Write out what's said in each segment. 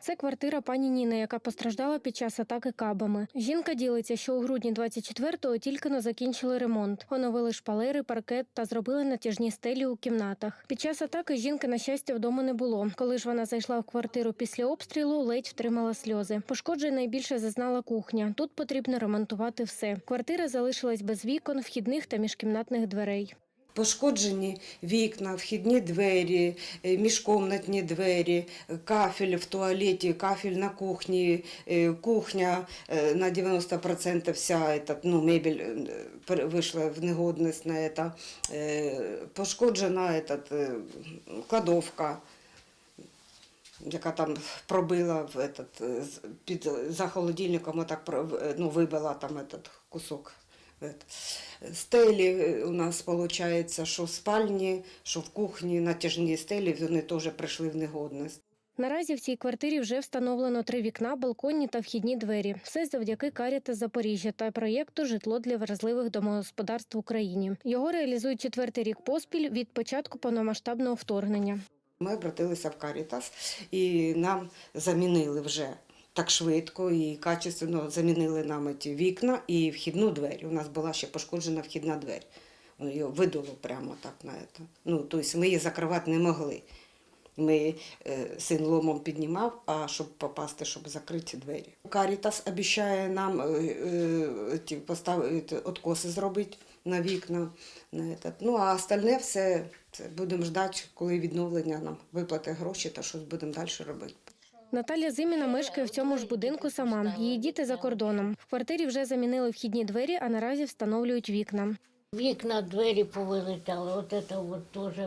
Це квартира пані Ніни, яка постраждала під час атаки кабами. Жінка ділиться, що у грудні 24-го тільки но закінчили ремонт. Оновили шпалери, паркет та зробили натяжні стелі у кімнатах. Під час атаки жінки, на щастя, вдома не було. Коли ж вона зайшла в квартиру після обстрілу, ледь втримала сльози. Пошкоджень найбільше зазнала кухня. Тут потрібно ремонтувати все. Квартира залишилась без вікон, вхідних та міжкімнатних дверей Пошкоджені вікна, вхідні двері, е, міжкомнатні двері, е, кафель в туалеті, кафель на кухні, е, кухня е, на 90% вся этот, ну, мебель е, пере- вийшла в негодність на это. Е, Пошкоджена этот, е, кладовка, яка там пробила в этот, е, з- під, за холодильником, отак про- е, ну, вибила там этот кусок. Стелі е, у нас виходить, що в спальні, що в кухні, натяжні стелі, вони теж прийшли в негодність. Наразі в цій квартирі вже встановлено три вікна, балконні та вхідні двері. Все завдяки каріта Запоріжжя та проєкту Житло для вразливих домогосподарств в Україні. Його реалізують четвертий рік поспіль від початку повномасштабного вторгнення. Ми обратилися в Карітас і нам замінили вже так швидко і качественно замінили нам ці вікна і вхідну двері. У нас була ще пошкоджена вхідна двері. Її видуло прямо так на це. Ну, тобто ми її закривати не могли. Ми е, син ломом піднімав, а щоб попасти, щоб закрити двері. Карітас обіцяє нам е, е, поставити откоси зробити на вікна. На этот. Ну а остальне все це будемо ждати, коли відновлення нам виплати гроші та щось будемо далі робити. Наталя Зиміна мешкає в цьому ж будинку сама. Її діти за кордоном. В квартирі вже замінили вхідні двері, а наразі встановлюють вікна. Вікна, двері повилетали, от це от теж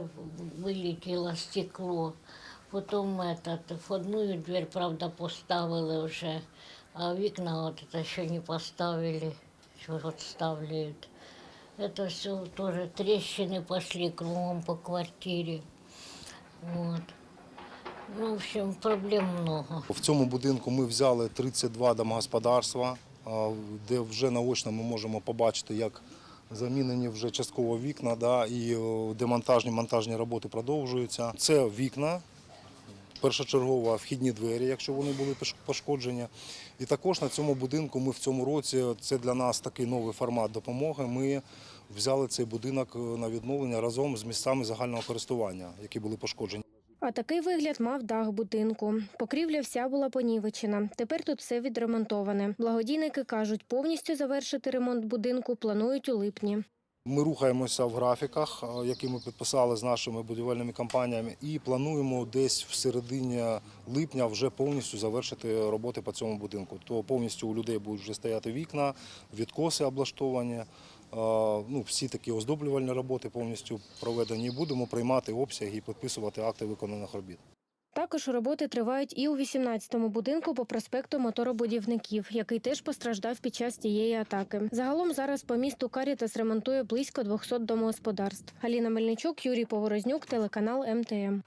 вилетіло стекло. Потім этот, входную дверь, правда, поставили вже, а вікна от это ще не поставили, що от ставляють. Это все тоже трещины пошли кругом по квартире. Вот. Ну, в общем, проблем много. В цьому будинку ми взяли 32 домогосподарства, де вже наочно ми можемо побачити, як замінені вже частково вікна, да, і демонтажні монтажні роботи продовжуються. Це вікна, першочергово вхідні двері, якщо вони були пошкоджені. І також на цьому будинку ми в цьому році, це для нас такий новий формат допомоги. Ми взяли цей будинок е, на відновлення разом з місцями загального користування, які були пошкоджені. А такий вигляд мав дах будинку. Покрівля вся була понівечена. Тепер тут все відремонтоване. Благодійники кажуть, повністю завершити ремонт будинку планують у липні. Ми рухаємося в графіках, е, які ми підписали з нашими будівельними компаніями, і плануємо десь в середині липня вже повністю завершити роботи по цьому будинку. То повністю у людей будуть вже стояти вікна, відкоси облаштовані. Ну, всі такі оздоблювальні роботи повністю проведені. Будемо приймати обсяги і підписувати акти виконаних робіт. Також роботи тривають і у 18-му будинку по проспекту моторобудівників, який теж постраждав під час цієї атаки. Загалом зараз по місту Карітас ремонтує близько 200 домогосподарств. Аліна Мельничук, Юрій Поворознюк, телеканал МТМ.